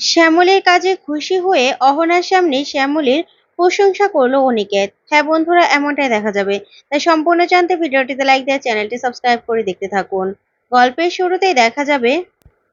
শ্যামলীর কাজে খুশি হয়ে অহনার সামনে শ্যামলীর প্রশংসা করল অনিকেত। হ্যাঁ বন্ধুরা, এমনটাই দেখা যাবে। তাই সম্পূর্ণ জানতে ভিডিওটিতে লাইক দিয়ে চ্যানেলটি সাবস্ক্রাইব করে দেখতে থাকুন। গল্পের শুরুতেই দেখা যাবে,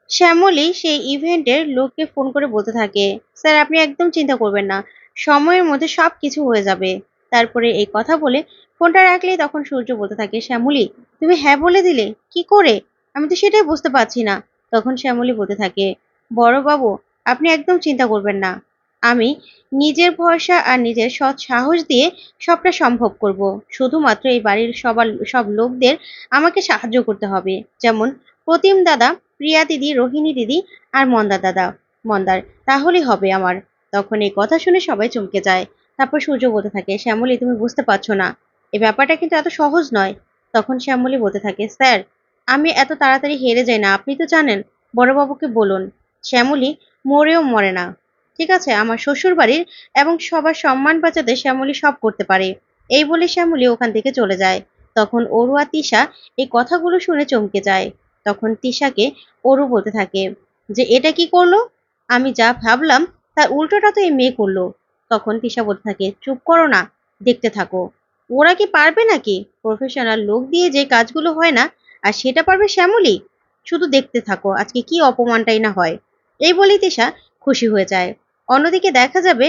শ্যামলী সেই ইভেন্টের লোককে ফোন করে বলতে থাকে, স্যার, আপনি একদম চিন্তা করবেন না, সময়ের মধ্যে সব কিছু হয়ে যাবে। তারপরে এই কথা বলে ফোনটা রাখলেই তখন সূর্য বলতে থাকে, শ্যামলী, তুমি হ্যাঁ বলে দিলে? কি করে? আমি তো সেটাই বুঝতে পারছি না। তখন শ্যামলী বলতে থাকে বড় বাবু আপনি একদম চিন্তা করবেন না। আমি নিজের ভরসা আর নিজের সৎ সাহস দিয়ে সবটা সম্ভব করব। শুধুমাত্র এই বাড়ির সবার, সব লোকদের আমাকে সাহায্য করতে হবে। যেমন প্রতিম দাদা, প্রিয়া দিদি, রোহিণী দিদি আর মন্দার দাদা। মন্দার, তাহলেই হবে আমার। তখন এই কথা শুনে সবাই চমকে যায়। তারপর সূর্য বলতে থাকে, শ্যামলী, তুমি বুঝতে পারছ না। এই ব্যাপারটা কিন্তু এত সহজ নয়। তখন শ্যামলী বলতে থাকে, স্যার, আমি এত তাড়াতাড়ি হেরে যাই না। আপনি তো জানেন, বড়বাবুকে বলুন। শ্যামলী মরেও মরে না। ঠিক আছে, আমার শ্বশুর বাড়ির এবং সবার সম্মান বাঁচাতে শ্যামলী সব করতে পারে। এই বলে শ্যামলী ওখান থেকে চলে যায়। তখন অরু আর তিশা এই কথাগুলো শুনে চমকে যায়। তখন তিশাকে অরু বলতে থাকে, যে এটা কি করল? আমি যা ভাবলাম, তার উল্টোটা তো এই মেয়ে করল। তখন তিশা বলতে থাকে, চুপ করো না, দেখতে থাকো। ওরা কি পারবে নাকি? প্রফেশনাল লোক দিয়ে যে কাজগুলো হয় না, আর সেটা পারবে শ্যামলী? শুধু দেখতে থাকো, আজকে কি অপমানটাই না হয়। এই বলেই তিশা খুশি হয়ে যায়। অন্যদিকে দেখা যাবে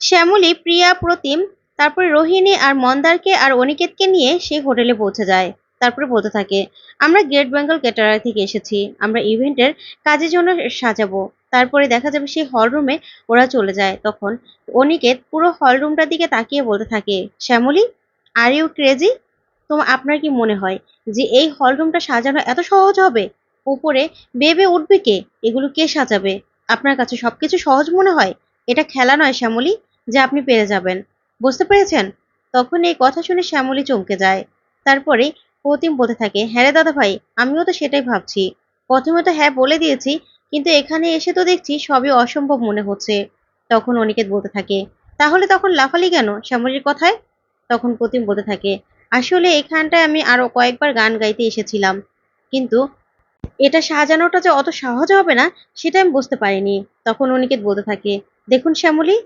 শ্যামলী, প্রিয়া, প্রতিম, তারপরে রোহিণী আর মন্দারকে আর অনিকেতকে নিয়ে সে হোটেলে পৌঁছে যায়। তারপরে বলতে থাকে, আমরা গ্রেট বেঙ্গল ক্যাটারার থেকে এসেছি। আমরা ইভেন্টের কাজের জন্য সাজাবো। তারপরে দেখা যাবে সেই হল রুমে ওরা চলে যায়। তখন অনিকেত পুরো হল রুমটার দিকে তাকিয়ে বলতে থাকে, শ্যামলী আর ইউ ক্রেজি তোমার আপনার কি মনে হয় যে এই হল রুমটা সাজানো এত সহজ হবে? উপরে বেবে উঠবে কে? এগুলো কে সাজাবে? আপনার কাছে সবকিছু সহজ মনে হয়? এটা খেলা নয় শ্যামলী, যে আপনি পেরে যাবেন। বুঝতে পেরেছেন? তখন এই কথা শুনে শ্যামলী চমকে যায়। তারপরে প্রতিম বলতে থাকে হ্যাঁ রে দাদা ভাই আমিও তো সেটাই ভাবছি। প্রথমে তো হ্যাঁ বলে দিয়েছি, কিন্তু এখানে এসে তো দেখছি সবই অসম্ভব মনে হচ্ছে। তখন অনিকেত বলতে থাকে, তাহলে তখন লাফালি কেন শ্যামলীর কথায়? তখন প্রতিম বলতে থাকে, আসলে এখানটায় আমি আরও কয়েকবার গান গাইতে এসেছিলাম, কিন্তু এটা সাজানোটা যে অত সহজ হবে না, সেটা আমি বুঝতে পারিনি। তখন অনিকেত বলতে থাকে, দেখুন শ্যামলী,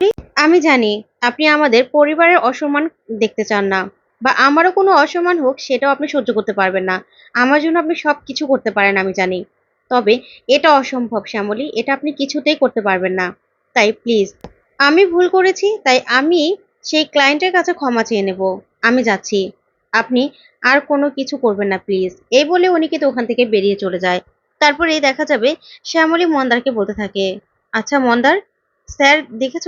আমি জানি আপনি আমাদের পরিবারের অসম্মান দেখতে চান না, বা আমারও কোনো অসম্মান হোক সেটাও আপনি সহ্য করতে পারবেন না। আমার জন্য আপনি সব কিছু করতে পারেন, আমি জানি। তবে এটা অসম্ভব শ্যামলী, এটা আপনি কিছুতেই করতে পারবেন না। তাই প্লিজ, আমি ভুল করেছি, তাই আমি সেই ক্লায়েন্টের কাছে ক্ষমা চেয়ে নেব। আমি যাচ্ছি। আপনি আর কোনো কিছু করবেন না প্লিজ এই বলে অনিকেত ওখান থেকে বেরিয়ে চলে যায়। তারপরে দেখা যাবে শ্যামলী মন্দারকে বলতে থাকে আচ্ছা মন্দার, স্যার দেখেছ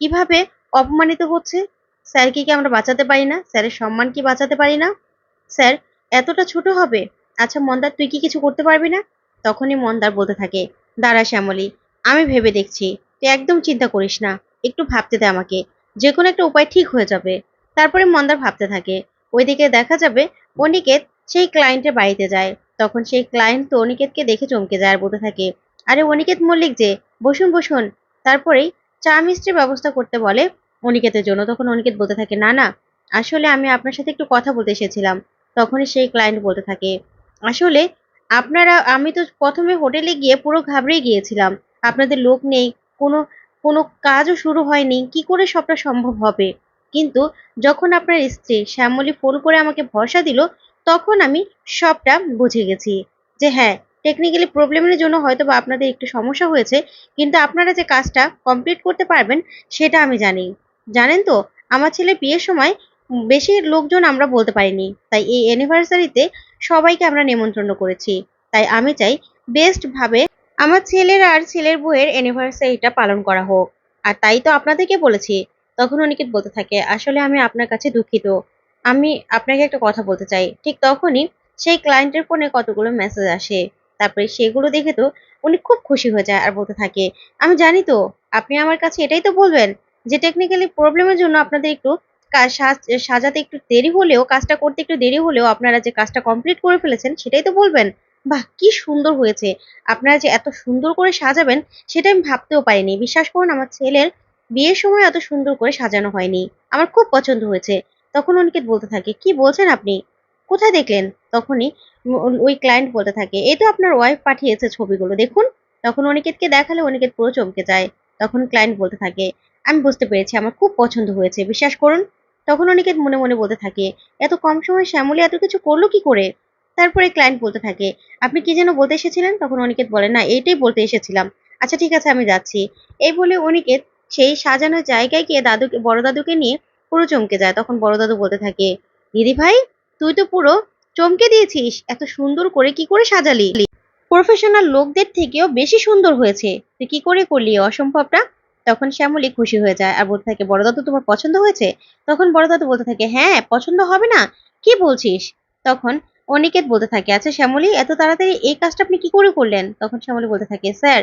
কীভাবে অপমানিত হচ্ছে? স্যারকে কি আমরা বাঁচাতে পারি না? স্যারের সম্মান কি বাঁচাতে পারি না? স্যার, এতটা ছোট হবে? আচ্ছা মন্দার, তুই কি কিছু করতে পারবি না? তখনই মন্দার বলতে থাকে, দাঁড়া শ্যামলী, আমি ভেবে দেখছি, তুই একদম চিন্তা করিস না, একটু ভাবতে দে আমাকে যে কোনো একটা উপায় ঠিক হয়ে যাবে। তারপরে মন্দার ভাবতে থাকে ওইদিকে দেখা যাবে অনিকেত সেই ক্লায়েন্টের বাড়িতে যায়। তখন সেই ক্লায়েন্ট তো অনিকেতকে দেখে চমকে যায় আর বলতে থাকে, আরে অনিকেত মল্লিক যে, বসুন বসুন। তারপরেই চা মিষ্টির ব্যবস্থা করতে বলে অনিকেতের জন্য। তখন অনিকেত বলতে থাকে, না না, আসলে আমি আপনার সাথে একটু কথা বলতে এসেছিলাম। তখনই সেই ক্লায়েন্ট বলতে থাকে, আসলে আপনারা, আমি তো প্রথমে হোটেলে গিয়ে পুরো ঘাবড়ে গিয়েছিলাম। আপনাদের লোক নেই, কোনো কোনো কাজও শুরু হয়নি। কি করে সবটা সম্ভব হবে? কিন্তু যখন আপনার স্ত্রী শ্যামলী ফোন করে আমাকে ভরসা দিল, তখন আমি সবটা বুঝে গেছি যে হ্যাঁ টেকনিক্যালি প্রবলেমের জন্য হয়তো বা আপনাদের একটু সমস্যা হয়েছে, কিন্তু আপনারা যে কাজটা কমপ্লিট করতে পারবেন সেটা আমি জানি। জানেন তো, আমার ছেলে বিয়ের সময় বেশি লোকজন আমরা বলতে পারিনি, তাই এই অ্যানিভার্সারিতে সবাইকে আমরা নেমন্ত্রণ করেছি। তাই আমি চাই বেস্ট ভাবে আমার ছেলের আর ছেলের বউয়ের অ্যানিভার্সারিটা পালন করা হোক। আর তাই তো আপনাদেরকে বলেছি তখন অনিকেত বলতে থাকে, আসলে আমি আপনার কাছে দুঃখিত। আমি আপনাকে একটা কথা বলতে চাই। ঠিক তখনই সেই ক্লায়েন্টের ফোনে কতগুলো মেসেজ আসে। তারপরে সেগুলো দেখে তো উনি খুব খুশি হয়ে যায় আর বলতে থাকে, আমি জানি তো, আপনি আমার কাছে এটাই তো বলবেন যে টেকনিক্যালি প্রবলেমের জন্য আপনাদের একটু সাজাতে একটু দেরি হলেও, কাজটা করতে একটু দেরি হলেও আপনারা যে কাজটা কমপ্লিট করে ফেলেছেন সেটাই তো বলবেন? বাহ, কি সুন্দর হয়েছে। আপনারা যে এত সুন্দর করে সাজাবেন, সেটা আমি ভাবতেও পারিনি। বিশ্বাস করুন, আমার ছেলের বিয়ের সময় এত সুন্দর করে সাজানো হয়নি। আমার খুব পছন্দ হয়েছে। তখন অনিকেত বলতে থাকে, কি বলছেন আপনি? কোথায় দেখলেন? তখনই ওই ক্লায়েন্ট বলতে থাকে, এই তো আপনার ওয়াইফ পাঠিয়েছে ছবিগুলো, দেখুন। তখন অনিকেতকে দেখালে অনিকেত পুরো চমকে যায়। তখন ক্লায়েন্ট বলতে থাকে, আমি বুঝতে পেরেছি, আমার খুব পছন্দ হয়েছে, বিশ্বাস করুন। তখন অনিকেত মনে মনে বলতে থাকে, এত কম সময় শ্যামলী এত কিছু করল কি করে? তারপরে ক্লায়েন্ট বলতে থাকে, আপনি কি যেন বলতে এসেছিলেন? তখন অনিকেত বলে, না, এইটাই বলতে এসেছিলাম। আচ্ছা ঠিক আছে, আমি যাচ্ছি। এই বলে অনিকেত সেই সাজানো জায়গায় গিয়ে দাদুকে, বড় দাদুকে নিয়ে পুরো চমকে যায়। তখন বড় দাদু বলতে থাকে, দিদি ভাই, তুই তো পুরো চমকে দিয়েছিস। এত সুন্দর করে কি করে সাজালি? প্রফেশনাল লোকদের থেকেও বেশি সুন্দর হয়েছে। তুই কি করে করলি? অসম্ভবটা? তখন শ্যামলী খুশি হয়ে যায় আর বলতে থাকে, বড় দাদু, তোমার পছন্দ হয়েছে? তখন বড় দাদু বলতে থাকে হ্যাঁ পছন্দ হবে না। কি বলছিস? তখন অনিকেত বলতে থাকে আচ্ছা শ্যামলী, এত তাড়াতাড়ি এই কাজটা আপনি কি করে করলেন? তখন শ্যামলী বলতে থাকে, স্যার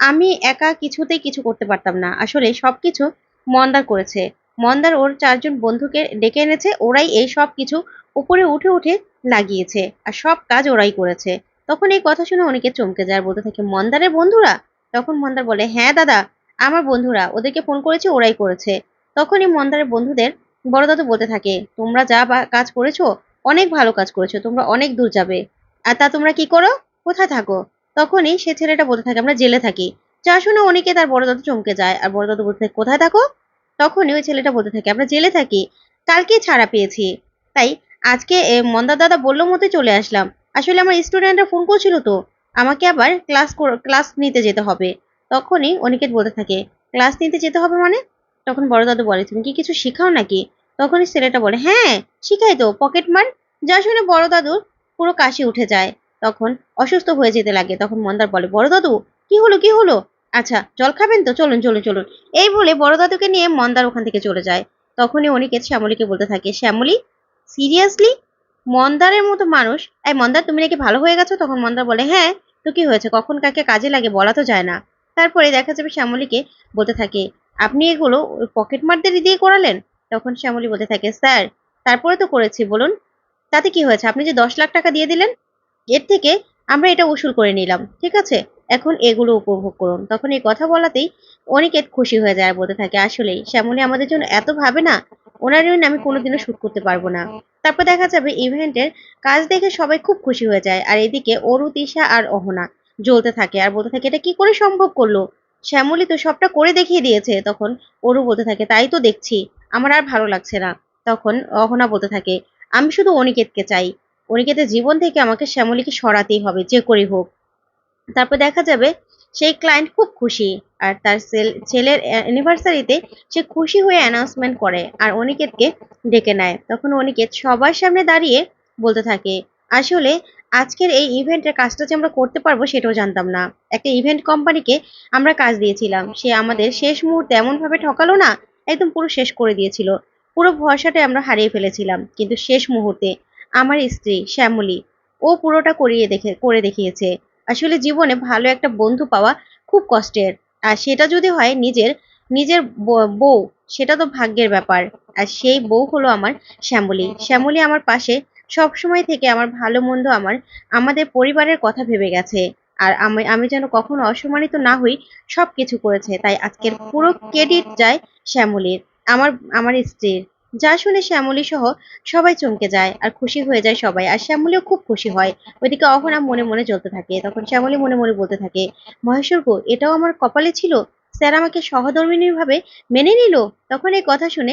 আমি একা কিছুতেই কিছু করতে পারতাম না। আসলে সব কিছু মন্দার করেছে। মন্দার ওর চারজন বন্ধুকে ডেকে এনেছে, ওরাই এই সব কিছু উপরে উঠে উঠে লাগিয়েছে আর সব কাজ ওরাই করেছে। তখন এই কথা শুনে অনেকে চমকে যায় বলতে থাকে মন্দারের বন্ধুরা? তখন মন্দার বলে হ্যাঁ দাদা, আমার বন্ধুরা, ওদেরকে ফোন করেছে, ওরাই করেছে। তখনই মন্দারের বন্ধুদের বড় দাদু বলতে থাকে, তোমরা যা কাজ করেছ, অনেক ভালো কাজ করেছ, তোমরা অনেক দূর যাবে। আর তা তোমরা কি করো? কোথায় থাকো? তখনই সে ছেলেটা বলতে থাকে, আমরা জেলে থাকি। যা শুনে অনেকে তার বড় দাদু চমকে যায়, আর বড় দাদু বলতে থাকে, কোথায় থাকো? তখনই ওই ছেলেটা বলতে থাকে, আমরা জেলে থাকি, কালকে ছাড়া পেয়েছি। তাই আজকে মন্দার দাদা বলল মতে চলে আসলাম। আসলে আমার স্টুডেন্টরা ফোন করছিল তো, আমাকে আবার ক্লাস ক্লাস নিতে যেতে হবে। তখনই অনিকেত বলতে থাকে, ক্লাস নিতে যেতে হবে মানে? তখন বড় দাদু বলে, তুমি কি কিছু শেখাও নাকি? তখনই ছেলেটা বলে হ্যাঁ শিখাই তো, পকেট মার। যা শুনে বড় দাদুর পুরো কাশি উঠে যায়। তখন অসুস্থ হয়ে যেতে লাগে। তখন মন্দার বলে বড় দাদু কি হলো কি হলো? আচ্ছা জল খাবেন তো? চলুন চলুন চলুন। এই বলে বড় দাদুকে নিয়ে মন্দার ওখান থেকে চলে যায়। তখনই অনিকেত শ্যামলীকে বলতে থাকে, শ্যামলী, সিরিয়াসলি? মন্দারের মতো মানুষ? এই মন্দার, তুমি নাকি ভালো হয়ে গেছো? তখন মন্দার বলে হ্যাঁ তো কি হয়েছে? কখন কাকে কাজে লাগে বলা তো যায় না। তারপরে দেখা যাবে শ্যামলীকে বলতে থাকে, আপনি এগুলো পকেট মারদের দিয়ে করালেন? তখন শ্যামলী বলতে থাকে, স্যার, তারপরে তো করেছি, বলুন। তাতে কি হয়েছে? আপনি যে দশ লাখ টাকা দিয়ে দিলেন এর থেকে আমরা এটা উসুল করে নিলাম, ঠিক আছে? এখন এগুলো উপভোগ করুন। তখন এই কথা বলাতেই অনিকেত খুশি হয়ে যায় বলতে থাকে, আসলেই, শ্যামলী আমাদের জন্য এত ভাবে না, ওনার জন্য আমি কোনোদিনও শুট করতে পারব না। তারপর দেখা যাবে ইভেন্টের কাজ দেখে সবাই খুব খুশি হয়ে যায়, আর এদিকে অরু, তিশা আর অহনা জ্বলতে থাকে আর বলতে থাকে, এটা কি করে সম্ভব করল? শ্যামলী তো সবটা করে দেখিয়ে দিয়েছে, তখন অরু বলতে থাকে, তাই তো দেখছি, আমার আর ভালো লাগছে না। তখন অহনা বলতে থাকে, আমি শুধু অনিকেতকে চাই অনিকেতের জীবন থেকে আমাকে শ্যামলীকে সরাতেই হবে, যে করে হোক। তারপর দেখা যাবে সেই ক্লায়েন্ট খুব খুশি আর তার ছেলের অ্যানিভার্সারিতে সে খুশি হয়ে অ্যানাউন্সমেন্ট করে আর অনিকেতকে ডেকে নেয়। তখন অনিকেত সবার সামনে দাঁড়িয়ে বলতে থাকে, আসলে আজকের এই ইভেন্টের কাজটা যে আমরা করতে পারব সেটাও জানতাম না। একটা ইভেন্ট কোম্পানিকে আমরা কাজ দিয়েছিলাম। সে আমাদের শেষ মুহূর্তে এমনভাবে ঠকালো না, একদম পুরো শেষ করে দিয়েছিল। পুরো ভরসাটাই আমরা হারিয়ে ফেলেছিলাম। কিন্তু শেষ মুহূর্তে আমার স্ত্রী, শ্যামলী। ও পুরোটা করিয়ে দেখে, করে দেখিয়েছে। আসলে জীবনে ভালো একটা বন্ধু পাওয়া খুব কষ্টের। আর সেটা যদি হয় নিজের নিজের বউ, সেটা তো ভাগ্যের ব্যাপার। আর সেই বউ হলো আমার শ্যামলী। শ্যামলী আমার পাশে সব সময় থেকে আমার ভালো মন্দ আমার, আমাদের পরিবারের কথা ভেবে গেছে। আর আমি আমি যেন কখনো অসম্মানিত না হই সব কিছু করেছে। তাই আজকের পুরো ক্রেডিট যায় শ্যামলীর, আমার আমার স্ত্রীর। যা শুনে শ্যামলী সহ সবাই চমকে যায় আর খুশি হয়ে যায় সবাই। আর শ্যামলীও খুব খুশি হয়। ওইদিকে অহনা মনে মনে জ্বলতে থাকে। তখন শ্যামলী মনে মনে বলতে থাকে, মহেশ্বর গো, এটাও আমার কপালে ছিল? স্যার আমাকে সহধর্মিণী ভাবে মেনে নিল? তখন এই কথা শুনে